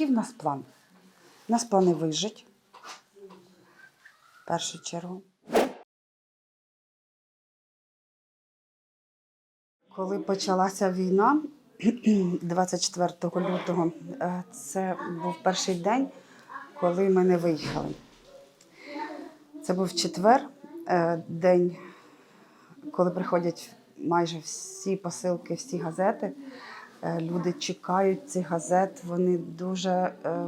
який в нас план? У нас плани вижити. В першу чергу. Коли почалася війна, 24 лютого, е, це був перший день, коли ми не виїхали. Це був четвер, е, день, коли приходять майже всі посилки, всі газети. Е, Люди чекають цих газет, вони дуже е,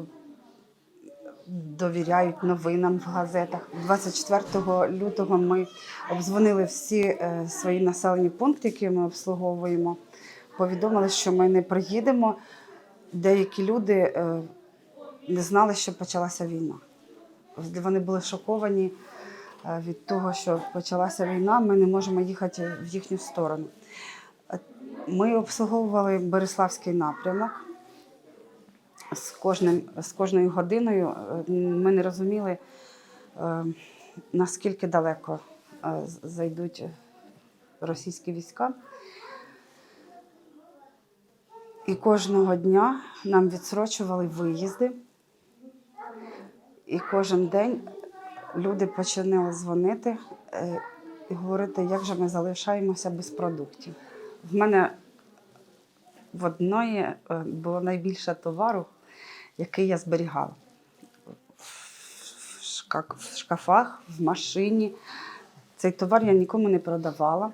довіряють новинам в газетах. 24 лютого ми обдзвонили всі е, свої населені пункти, які ми обслуговуємо. Повідомили, що ми не приїдемо. Деякі люди не знали, що почалася війна. Вони були шоковані від того, що почалася війна. Ми не можемо їхати в їхню сторону. Ми обслуговували Береславський напрямок. З, кожним, з кожною годиною е, ми не розуміли, е, наскільки далеко е, зайдуть російські війська. І кожного дня нам відсрочували виїзди. І кожен день люди починали дзвонити і говорити, як же ми залишаємося без продуктів. В мене в одної е, було найбільше товару, який я зберігала. В шкафах, в машині. Цей товар я нікому не продавала,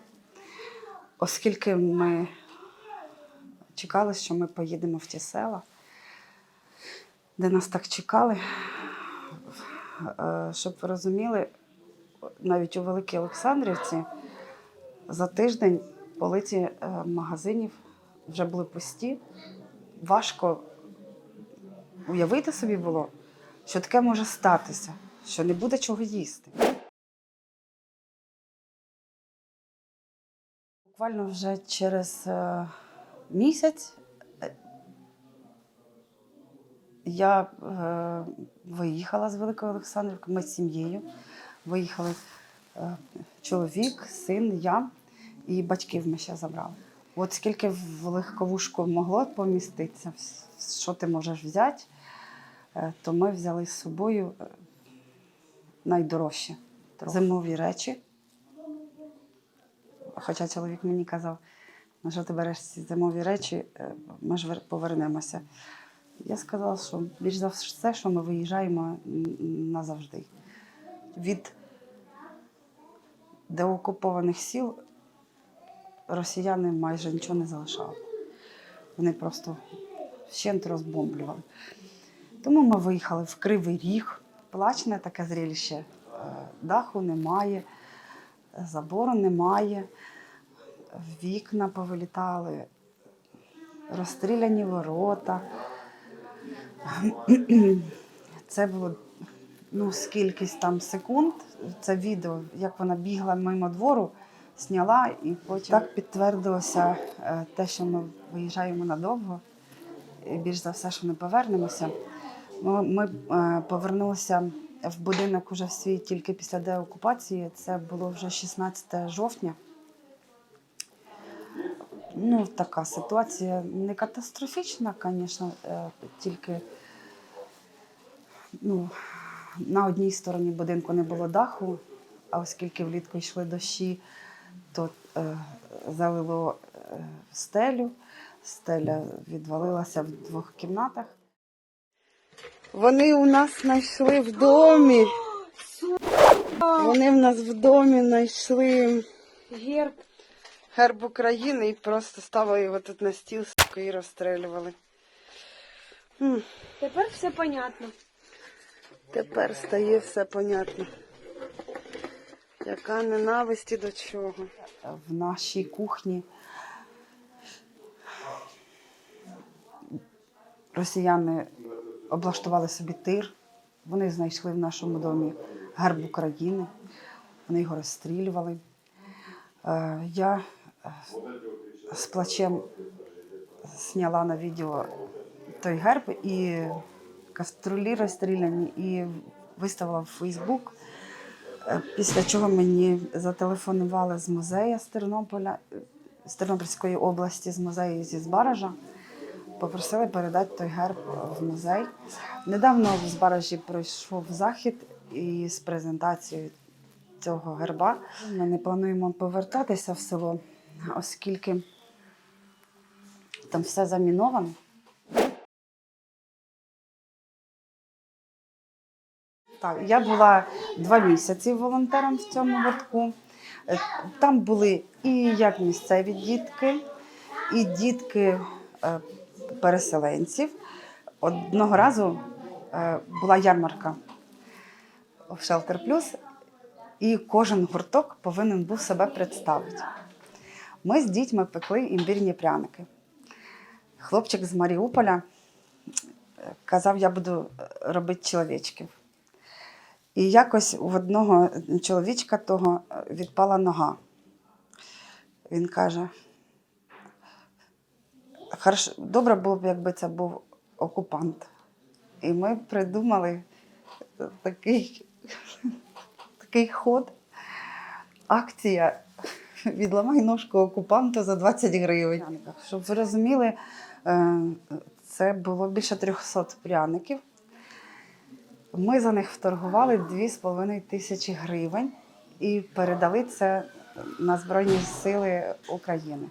оскільки ми чекали, що ми поїдемо в ті села, де нас так чекали. Е, Щоб ви розуміли, навіть у Великій Олександрівці за тиждень полиці е, магазинів вже були пусті. Важко уявити собі було, що таке може статися, що не буде чого їсти. Буквально вже через е, місяць е, я е, виїхала з Великої Олександрівки, ми з сім'єю виїхали. Чоловік, син, я і батьків ми ще забрали. От скільки в легковушку могло поміститися, що ти можеш взяти, е, то ми взяли з собою е, найдорожче зимові речі. Хоча чоловік мені казав, на що ти береш ці зимові речі, е, ми ж повернемося. Я сказала, що більш за все, що ми виїжджаємо назавжди. Від деокупованих сіл росіяни майже нічого не залишали. Вони просто вщент розбомблювали. Тому ми виїхали в Кривий Ріг, плачне таке зріліще. Е, Даху немає, забору немає, вікна повилітали, розстріляні ворота. Це було ну, скількись там секунд. Це відео, як вона бігла мимо двору, зняла, і потім так підтвердилося е, те, що ми виїжджаємо надовго. І більш за все, що ми повернемося. Ми, ми е, повернулися в будинок уже в свій тільки після деокупації. Це було вже 16 жовтня. Ну, така ситуація не катастрофічна, звісно, е, тільки ну, на одній стороні будинку не було даху, а оскільки влітку йшли дощі, то е, залило е, стелю, стеля відвалилася в двох кімнатах. Вони у нас знайшли в домі. Вони в нас в домі знайшли Герб. герб України і просто ставили його тут на стіл і розстрелювали. Тепер все понятно. Тепер стає все понятно. Яка ненависть і до чого. В нашій кухні росіяни облаштували собі тир. Вони знайшли в нашому домі герб України. Вони його розстрілювали. Е, Я е, з плачем зняла на відео той герб і каструлі розстріляні і виставила в Фейсбук. Е, Після чого мені зателефонували з музею з Тернополя, з Тернопільської області, з музею зі Збаража. попросили передати той герб в музей. Недавно в Збаражі пройшов захід із презентацією цього герба. Ми не плануємо повертатися в село, оскільки там все заміновано. Так, я була два місяці волонтером в цьому гуртку. Е, Там були і як місцеві дітки, і дітки е, переселенців. Одного разу е, була ярмарка в Shelter Plus, і кожен гурток повинен був себе представити. Ми з дітьми пекли імбірні пряники. Хлопчик з Маріуполя казав, я буду робити чоловічків. І якось у одного чоловічка того е, відпала нога. Він каже: добре було б, якби це був окупант. І ми придумали такий, такий ход, акція відламай ножку окупанту за 20 гривень. Щоб ви розуміли, е, це було більше 300 пряників. Ми за них вторгували 2,5 тисячі гривень і передали це на Збройні Сили України.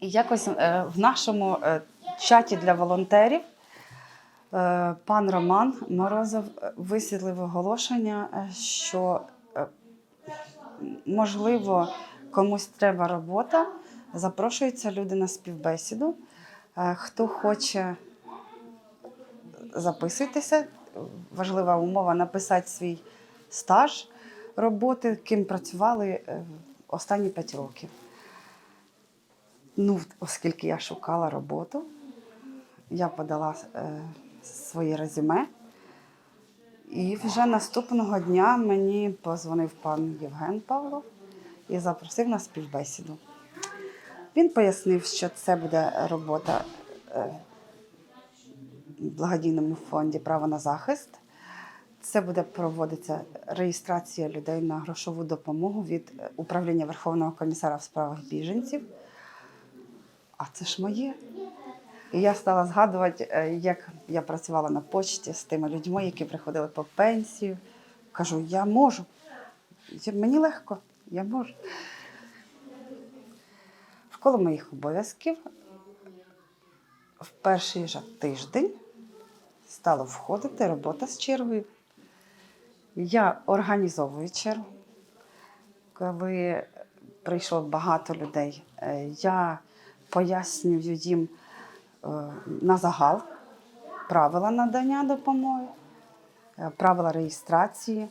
І якось е, в нашому е, чаті для волонтерів е, пан Роман Морозов висвітлив оголошення, що можливо комусь треба робота. Запрошуються люди на співбесіду. Хто хоче, записуйтеся. Важлива умова написати свій стаж роботи, ким працювали е, останні 5 років. Ну, оскільки я шукала роботу, я подала е, своє резюме. І вже наступного дня мені позвонив пан Євген Павлов і запросив на співбесіду. Він пояснив, що це буде робота е, в благодійному фонді Право на захист. Це буде проводитися реєстрація людей на грошову допомогу від е, управління Верховного комісара в справах біженців. А це ж моє. І я стала згадувати, е, як я працювала на почті з тими людьми, які приходили по пенсію. Кажу, я можу. Мені легко, я можу. Коло моїх обов'язків в перший же тиждень стала входити робота з чергою. Я організовую чергу. Коли прийшло багато людей, е, я пояснюю їм е, на загал правила надання допомоги, е, правила реєстрації,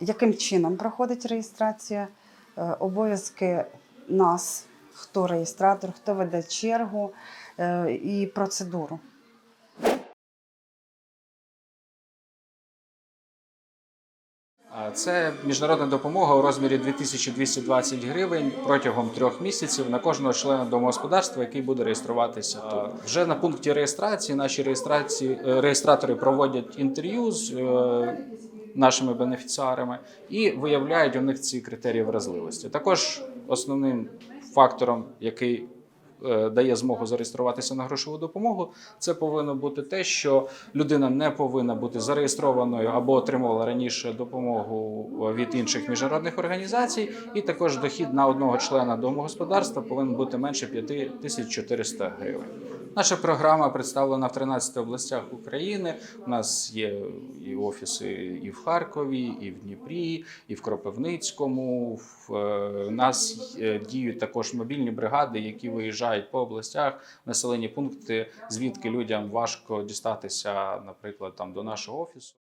яким чином проходить реєстрація, обов'язки нас, хто реєстратор, хто веде чергу е, і процедуру. Це міжнародна допомога у розмірі 2220 гривень протягом трьох місяців на кожного члена домогосподарства, який буде реєструватися тут. Вже на пункті реєстрації наші реєстрації е, реєстратори проводять інтерв'ю з е, нашими бенефіціарами і виявляють у них ці критерії вразливості. Також основним фактором, який е, дає змогу зареєструватися на грошову допомогу, це повинно бути те, що людина не повинна бути зареєстрованою або отримувала раніше допомогу від інших міжнародних організацій, і також дохід на одного члена домогосподарства повинен бути менше 5400 гривень. Наша програма представлена в 13 областях України. У нас є і офіси і в Харкові, і в Дніпрі, і в Кропивницькому. В е, нас е, діють також мобільні бригади, які виїжджають по областях, населені пункти, звідки людям важко дістатися, наприклад, там до нашого офісу.